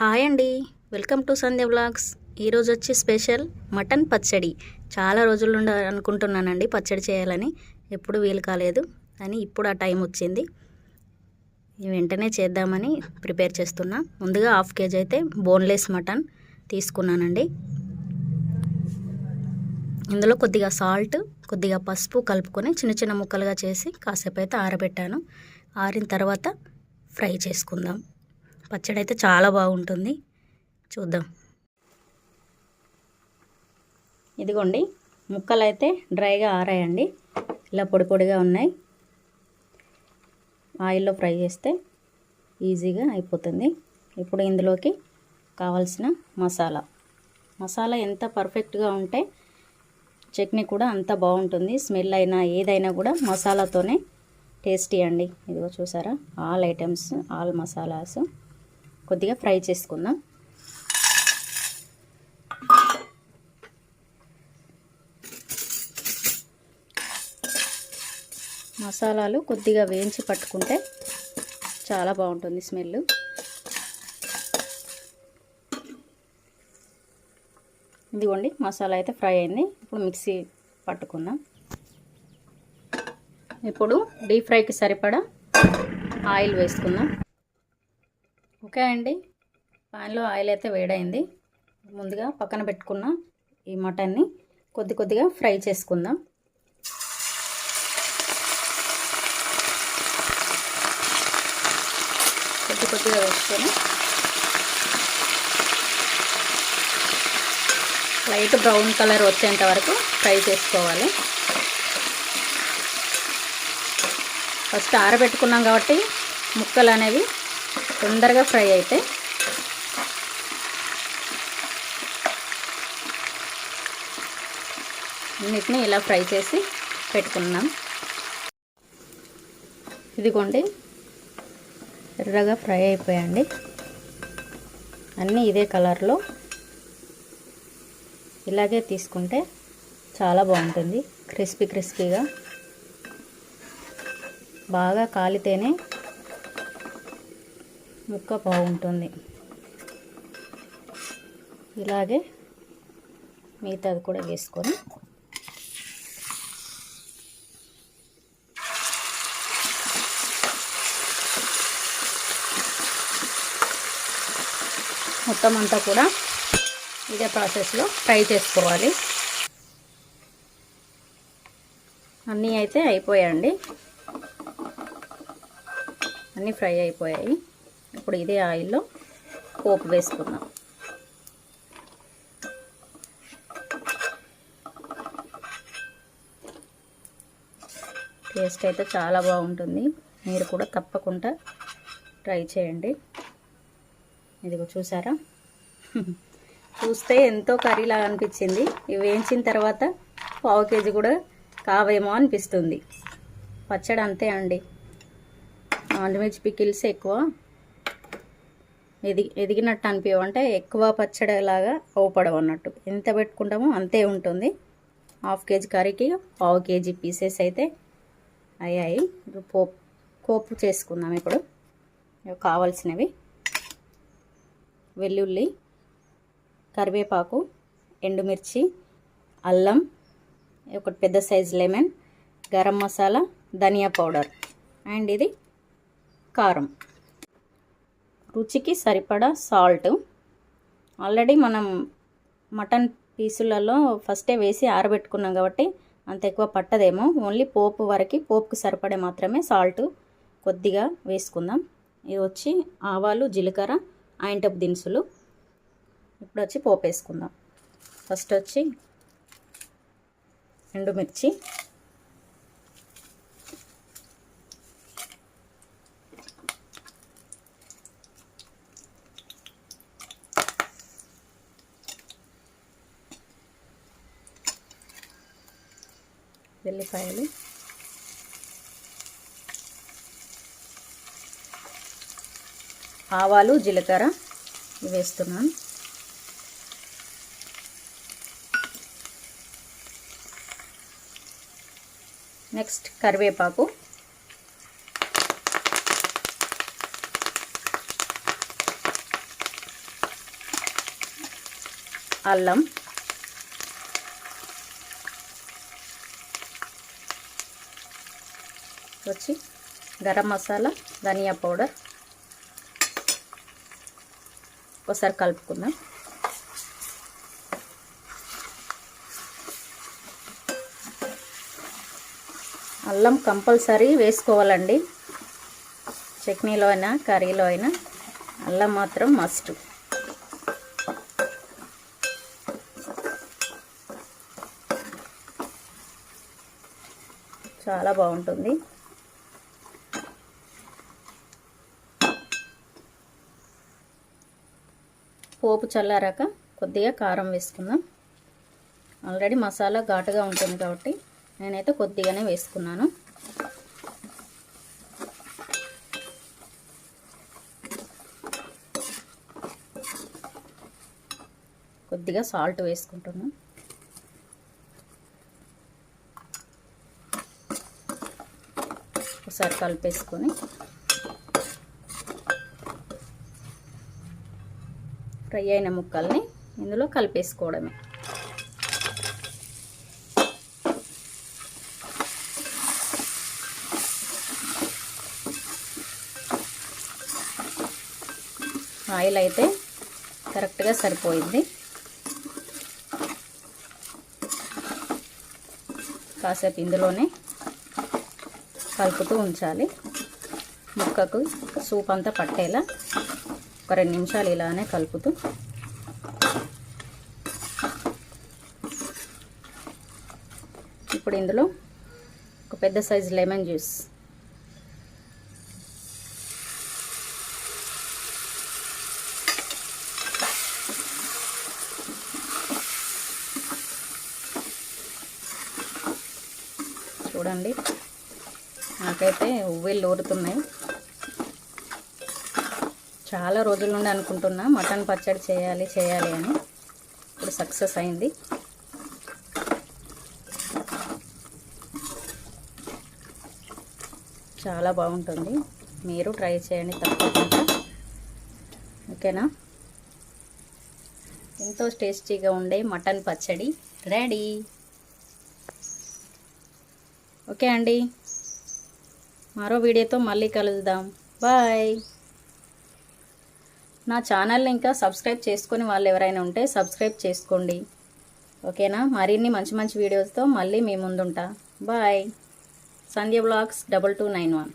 Hi అండి. Welcome to Sandhya blogs ఈరోజు వచ్చి స్పెషల్ మటన్ పచ్చడి. చాలా రోజులు ఉండ అనుకుంటున్నానండి పచ్చడి చేయాలని. ఎప్పుడు వీలు కాలేదు కానీ ఇప్పుడు ఆ టైం వచ్చింది. వెంటనే చేద్దామని ప్రిపేర్ చేస్తున్నా. ముందుగా హాఫ్ కేజీ అయితే బోన్లెస్ మటన్ తీసుకున్నానండి. ఇందులో కొద్దిగా సాల్ట్ కొద్దిగా పసుపు కలుపుకొని చిన్న చిన్న ముక్కలుగా చేసి కాసేపు అయితే ఆరబెట్టాను. ఆరిన తర్వాత ఫ్రై చేసుకుందాం. పచ్చడి అయితే చాలా బాగుంటుంది. చూద్దాం. ఇదిగోండి ముక్కలు అయితే డ్రైగా ఆరాయండి. ఇలా పొడి పొడిగా ఉన్నాయి. ఆయిల్లో ఫ్రై చేస్తే ఈజీగా అయిపోతుంది. ఇప్పుడు ఇందులోకి కావాల్సిన మసాలా. మసాలా ఎంత పర్ఫెక్ట్గా ఉంటే చట్నీ కూడా అంత బాగుంటుంది. స్మెల్ అయినా ఏదైనా కూడా మసాలాతోనే టేస్టీ అండి. ఇదిగో చూసారా? All items all masalas. కొద్దిగా ఫ్రై చేసుకుందాం. మసాలాలు కొద్దిగా వేయించి పట్టుకుంటే చాలా బాగుంటుంది స్మెల్. ఇదిగోండి మసాలా అయితే ఫ్రై అయింది. ఇప్పుడు మిక్సీ పట్టుకుందాం. ఇప్పుడు డీప్ ఫ్రైకి సరిపడా ఆయిల్ వేసుకుందాం. ఓకే అండి. పాన్లో ఆయిల్ అయితే వేడైంది. ముందుగా పక్కన పెట్టుకున్న ఈ మటన్ని కొద్ది కొద్దిగా ఫ్రై చేసుకుందాం. కొద్ది కొద్దిగా వేసుకొని లైట్ బ్రౌన్ కలర్ వచ్చేంత వరకు ఫ్రై చేసుకోవాలి. ఫస్ట్ ఆరబెట్టుకున్నాం కాబట్టి ముక్కలు అనేవి తొందరగా ఫ్రై అయితే అన్నిటిని ఇలా ఫ్రై చేసి పెట్టుకున్నాం. ఇదిగోండి ఎర్రగా ఫ్రై అయిపోయండి అన్నీ ఇదే కలర్లో. ఇలాగే తీసుకుంటే చాలా బాగుంటుంది క్రిస్పీ క్రిస్పీగా. బాగా కాలితేనే ముక్క బాగుంటుంది. ఇలాగే మిగతాది కూడా వేసుకొని మొత్తం అంతా కూడా ఇదే ప్రాసెస్లో ఫ్రై చేసుకోవాలి. అన్నీ అయితే అయిపోయాయండి. అన్నీ ఫ్రై అయిపోయాయి. ఇప్పుడు ఇదే ఆయిల్లో పోపు వేసుకుందాం. టేస్ట్ అయితే చాలా బాగుంటుంది. మీరు కూడా తప్పకుండా ట్రై చేయండి. ఇదిగో చూసారా? చూస్తే ఎంతో కర్రీలాగా అనిపించింది. ఇవి వేయించిన తర్వాత పావు కేజీ కూడా కావేమో అనిపిస్తుంది. పచ్చడి అంతే అండి. నాన్ వెజ్ పికిల్స్ ఎక్కువ. ఎది ఎదిగినట్టు అనిపించవు అంటే ఎక్కువ పచ్చడిలాగా అవపడవు అన్నట్టు. ఎంత పెట్టుకుంటామో అంతే ఉంటుంది. హాఫ్ కేజీ కర్రీకి పావు కేజీ పీసెస్ అయితే అయ్యాయి. పోపు పోపు చేసుకుందాం ఇప్పుడు. కావాల్సినవి. వెల్లుల్లి కరివేపాకు ఎండుమిర్చి అల్లం ఒక పెద్ద size lemon garam masala dhania powder. And ఇది కారం. రుచికి సరిపడా సాల్ట్. ఆల్రెడీ మనం మటన్ పీసులలో ఫస్టే వేసి ఆరబెట్టుకున్నాం కాబట్టి అంత ఎక్కువ పట్టదేమో. ఓన్లీ పోపు వరకు పోపుకు సరిపడే మాత్రమే సాల్ట్ కొద్దిగా వేసుకుందాం. ఇది వచ్చి ఆవాలు జీలకర్ర ఆయింటపు దినుసులు. ఇప్పుడు వచ్చి పోపు వేసుకుందాం. ఫస్ట్ వచ్చి ఎండుమిర్చి. వెల్లిపాయలు ఆవాలు జీలకర్ర వేస్తున్నాను నెక్స్ట్ కరివేపాకు. అల్లం. వచ్చి గరం మసాలా ధనియా పౌడర్ ఒకసారి కలుపుకుందాం. అల్లం కంపల్సరీ వేసుకోవాలండి. చట్నీలో అయినా కర్రీలో అయినా అల్లం మాత్రం మస్ట్ చాలా బాగుంటుంది. పోపు చల్లారాక కొద్దిగా కారం వేసుకుందాం. ఆల్రెడీ మసాలా ఘాటుగా ఉంటుంది కాబట్టి నేనైతే కొద్దిగానే వేసుకున్నాను. కొద్దిగా సాల్ట్ వేసుకుంటున్నాను ఒకసారి కలిపేసుకొని ఫ్రై అయిన ముక్కల్ని ఇందులో కలిపేసుకోవడమే. ఆయిల్ అయితే కరెక్ట్గా సరిపోయింది. కాసేపు ఇందులోనే కలుపుతూ ఉంచాలి. ముక్కకు సూప్ అంతా పట్టేలా ఒక రెండు నిమిషాలు ఇలానే కలుపుతూ. ఇప్పుడు ఇందులో ఒక పెద్ద సైజు లెమన్ జ్యూస్. చూడండి. నాకైతే ఉవ్వేళ్ళు ఊరుతున్నాయి. చాలా రోజుల నుండి అనుకుంటున్నా. మటన్ పచ్చడి చేయాలి చేయాలి అని. ఇప్పుడు సక్సెస్ అయింది. చాలా బాగుంటుంది. మీరు ట్రై చేయండి తప్పకుండా. ఓకేనా? ఎంతో టేస్టీగా ఉండే మటన్ పచ్చడి రెడీ. ఓకే అండి. మరో వీడియోతో మళ్ళీ కలుద్దాం. బాయ్. నా ఛానల్ని ఇంకా సబ్స్క్రైబ్ చేసుకొని వాళ్ళు ఎవరైనా ఉంటే సబ్స్క్రైబ్ చేసుకోండి. ఓకేనా? మరిన్ని మంచి మంచి వీడియోస్తో మళ్ళీ మీ ముందుంటా. Bye. Sandhya blogs double two nine one.